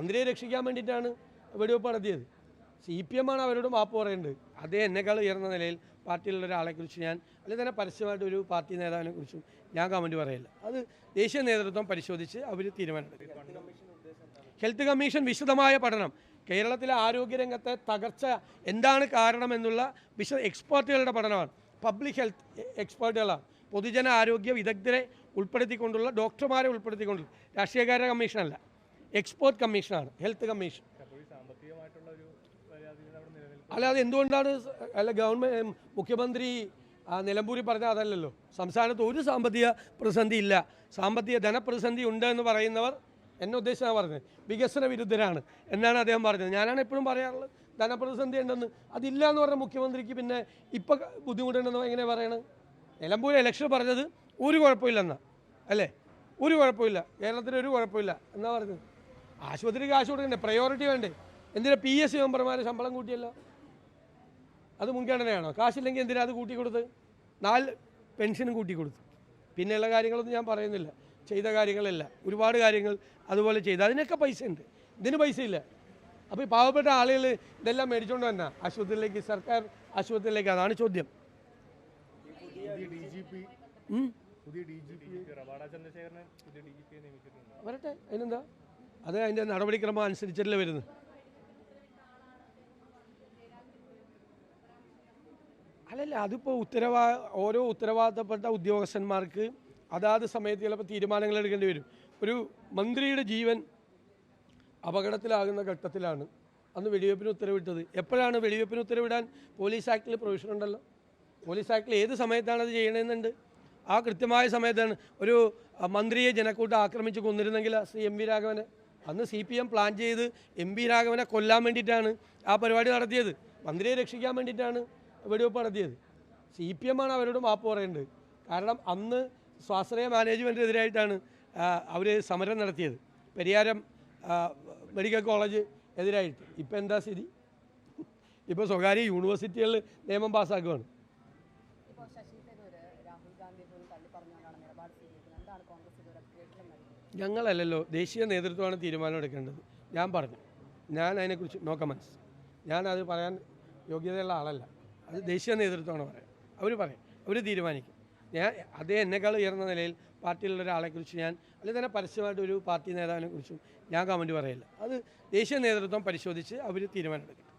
മന്ത്രിയെ രക്ഷിക്കാൻ വേണ്ടിയിട്ടാണ് വെടിവെപ്പ് നടത്തിയത്. സി പി എം ആണ് അവരോട് മാപ്പ് പറയേണ്ടത്. അതേ എന്നെക്കാൾ ഉയർന്ന നിലയിൽ പാർട്ടിയിലുള്ള ഒരാളെക്കുറിച്ച് ഞാൻ അല്ലെങ്കിൽ തന്നെ പരസ്യമായിട്ട് ഒരു പാർട്ടി നേതാവിനെ കുറിച്ചും ഞാൻ കമന്റ് പറയില്ല. അത് ദേശീയ നേതൃത്വം പരിശോധിച്ച് അവർ തീരുമാനമെടുക്കും. ഹെൽത്ത് കമ്മീഷൻ വിശദമായ പഠനം. കേരളത്തിലെ ആരോഗ്യരംഗത്തെ തകർച്ച എന്താണ് കാരണമെന്നുള്ള വിശദ എക്സ്പേർട്ടുകളുടെ പഠനമാണ്. പബ്ലിക് ഹെൽത്ത് എക്സ്പേർട്ടുകളാണ് പൊതുജന ആരോഗ്യ വിദഗ്ധരെ ഉൾപ്പെടുത്തിക്കൊണ്ടുള്ള ഡോക്ടർമാരെ ഉൾപ്പെടുത്തിക്കൊണ്ടുള്ള രാഷ്ട്രീയകാര്യ കമ്മീഷനല്ല എക്സ്പേർട്ട് കമ്മീഷനാണ് ഹെൽത്ത് കമ്മീഷൻ അല്ലാതെ എന്തുകൊണ്ടാണ് അല്ല ഗവൺമെന്റ് മുഖ്യമന്ത്രി ആ, നിലമ്പൂരിൽ പറഞ്ഞ അതല്ലല്ലോ. സംസ്ഥാനത്ത് ഒരു സാമ്പത്തിക പ്രതിസന്ധി ഇല്ല. സാമ്പത്തിക ധനപ്രതിസന്ധി ഉണ്ട് എന്ന് പറയുന്നവർ എന്നെ ഉദ്ദേശിച്ചാണ് പറഞ്ഞത്. വികസന വിരുദ്ധരാണ് എന്നാണ് അദ്ദേഹം പറഞ്ഞത്. ഞാനാണ് എപ്പോഴും പറയാറുള്ളത് ധനപ്രതിസന്ധി ഉണ്ടെന്ന്. അതില്ല എന്ന് പറഞ്ഞ മുഖ്യമന്ത്രിക്ക് പിന്നെ ഇപ്പം ബുദ്ധിമുട്ടുണ്ടെന്ന് എങ്ങനെ പറയണത് നിലമ്പൂർ ഇലക്ഷൻ പറഞ്ഞത് ഒരു കുഴപ്പമില്ലെന്നാണ് അല്ലേ? ഒരു കുഴപ്പമില്ല. കേരളത്തിൽ ഒരു കുഴപ്പമില്ല. എന്നാ പറഞ്ഞത്? ആശുപത്രി കാശ് കൊടുക്കണ്ടേ? പ്രയോറിറ്റി വേണ്ടേ? എന്തിനാ പി എസ് സി മെമ്പർമാരെ ശമ്പളം കൂട്ടിയല്ലോ? അത് മുൻഗണനയാണോ? കാശില്ലെങ്കിൽ എന്തിനാ അത് കൂട്ടിക്കൊടുത്ത്? നാല് പെൻഷനും കൂട്ടിക്കൊടുത്തു. പിന്നെയുള്ള കാര്യങ്ങളൊന്നും ഞാൻ പറയുന്നില്ല. ചെയ്ത കാര്യങ്ങളല്ല. ഒരുപാട് കാര്യങ്ങൾ അതുപോലെ ചെയ്തു. അതിനൊക്കെ പൈസ ഉണ്ട് ഇതിന് പൈസ ഇല്ല അപ്പോൾ ഈ പാവപ്പെട്ട ആളുകൾ ഇതെല്ലാം മേടിച്ചുകൊണ്ട് തന്നെ ആശുപത്രിയിലേക്ക് സർക്കാർ ആശുപത്രിയിലേക്ക്. അതാണ് ചോദ്യം. വരട്ടെ. അതിനെന്താ? അത് അതിന്റെ നടപടിക്രമം അനുസരിച്ചല്ലേ വരുന്നത്? അല്ലല്ല അതിപ്പോൾ ഉത്തരവാ ഓരോ ഉത്തരവാദിത്തപ്പെട്ട ഉദ്യോഗസ്ഥന്മാർക്ക് അതാത് സമയത്ത് ചിലപ്പോൾ തീരുമാനങ്ങൾ എടുക്കേണ്ടി വരും. ഒരു മന്ത്രിയുടെ ജീവൻ അപകടത്തിലാകുന്ന ഘട്ടത്തിലാണ് അന്ന് വെടിവെപ്പിന് ഉത്തരവിട്ടത്. എപ്പോഴാണ് വെടിവെപ്പിന് ഉത്തരവിടാൻ പോലീസ് ആക്ടിൽ പ്രൊവിഷൻ ഉണ്ടല്ലോ? പോലീസ് ആക്ടിൽ ഏത് സമയത്താണ് അത് ചെയ്യണമെന്നുണ്ട് ആ കൃത്യമായ സമയത്താണ് ഒരു മന്ത്രിയെ ജനക്കൂട്ടം ആക്രമിച്ച് കൊന്നിരുന്നെങ്കിൽ ശ്രീ എം വി രാഘവനെ അന്ന് സി പി എം പ്ലാൻ ചെയ്ത് എം പി രാഘവനെ കൊല്ലാൻ വേണ്ടിയിട്ടാണ് ആ പരിപാടി നടത്തിയത്. മന്ത്രിയെ രക്ഷിക്കാൻ വേണ്ടിയിട്ടാണ് വെടിവെപ്പ് നടത്തിയത്. സി പി എം ആണ് അവരോട് മാപ്പ് പറയേണ്ടത്. കാരണം അന്ന് സ്വാശ്രയ മാനേജ്മെന്റിനെതിരായിട്ടാണ് അവർ സമരം നടത്തിയത്. പരിയാരം മെഡിക്കൽ കോളേജ് എതിരായിട്ട്. ഇപ്പം എന്താ സ്ഥിതി? ഇപ്പോൾ സ്വകാര്യ യൂണിവേഴ്സിറ്റികളിൽ നിയമം പാസ്സാക്കുകയാണ് ഞങ്ങളല്ലല്ലോ ദേശീയ നേതൃത്വമാണ് തീരുമാനം എടുക്കേണ്ടത്. ഞാൻ പറഞ്ഞു. ഞാൻ അതിനെക്കുറിച്ച് നോ കമൻസ് അത് പറയാൻ യോഗ്യതയുള്ള ആളല്ല. അത് ദേശീയ നേതൃത്വമാണ് പറയാം അവർ പറയും. അവർ തീരുമാനിക്കും. ഞാൻ അതേ എന്നെക്കാൾ ഉയർന്ന നിലയിൽ പാർട്ടിയിലുള്ള ഒരാളെക്കുറിച്ച് ഞാൻ അല്ലെങ്കിൽ തന്നെ പരസ്യമായിട്ട് ഒരു പാർട്ടി നേതാവിനെ കുറിച്ചും ഞാൻ കമന്റ് പറയില്ല. അത് ദേശീയ നേതൃത്വം പരിശോധിച്ച് അവർ തീരുമാനമെടുക്കും